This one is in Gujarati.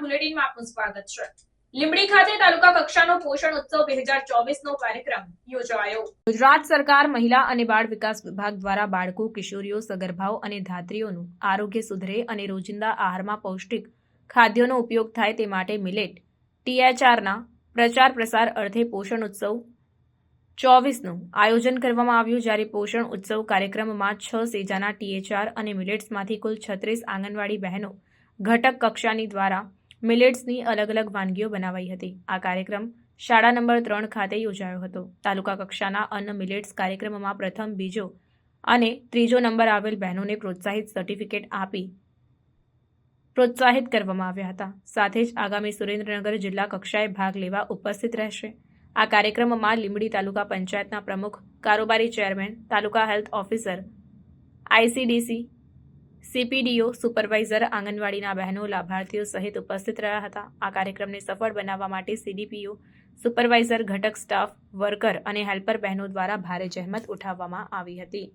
બુલેટિનમાં આપનું સ્વાગત છે. લીંબડી ખાતે તાલુકા કક્ષાનો પોષણ ઉત્સવ બે હજાર ચોવીસનો કાર્યક્રમ યોજાયો. ગુજરાત સરકાર મહિલા અને બાળ વિકાસ વિભાગ દ્વારા બાળકો, કિશોરીઓ, સગર્ભાઓ અને ધાત્રીઓનું આરોગ્ય સુધરે અને રોજિંદા આહારમાં પૌષ્ટિક ખાદ્યોનો ઉપયોગ થાય તે માટે મિલેટ ટીએચઆરના પ્રચાર પ્રસાર અર્થે પોષણ ઉત્સવ ચોવીસનું આયોજન કરવામાં આવ્યું, જ્યારે પોષણ ઉત્સવ કાર્યક્રમમાં છ સેજાના ટીએચઆર અને મિલેટ્સમાંથી કુલ છત્રીસ આંગણવાડી બહેનો ઘટક કક્ષાની દ્વારા મિલેટ્સની અલગ અલગ વાનગીઓ બનાવાઈ હતી. આ કાર્યક્રમ શાળા નંબર ત્રણ ખાતે યોજાયો હતો. તાલુકા કક્ષાના અન્ન મિલેટ્સ કાર્યક્રમમાં પ્રથમ, બીજો અને ત્રીજો નંબર આવેલ બહેનોને પ્રોત્સાહિત સર્ટિફિકેટ આપી પ્રોત્સાહિત કરવામાં આવ્યા હતા. સાથે જ આગામી સુરેન્દ્રનગર જિલ્લા કક્ષાએ ભાગ લેવા ઉપસ્થિત રહેશે. આ કાર્યક્રમમાં લીંબડી તાલુકા પંચાયતના પ્રમુખ, કારોબારી chairman, taluka health officer ICDC CPDO supervisor આંગણવાડીના બહેનો લાભાર્થીઓ સહિત ઉપસ્થિત રહ્યા હતા. આ કાર્યક્રમને સફળ બનાવવા માટે સીડીપીઓ, સુપરવાઇઝર, ઘટક સ્ટાફ, વર્કર અને હેલ્પર બહેનો દ્વારા ભારે જહેમત ઉઠાવવામાં આવી હતી.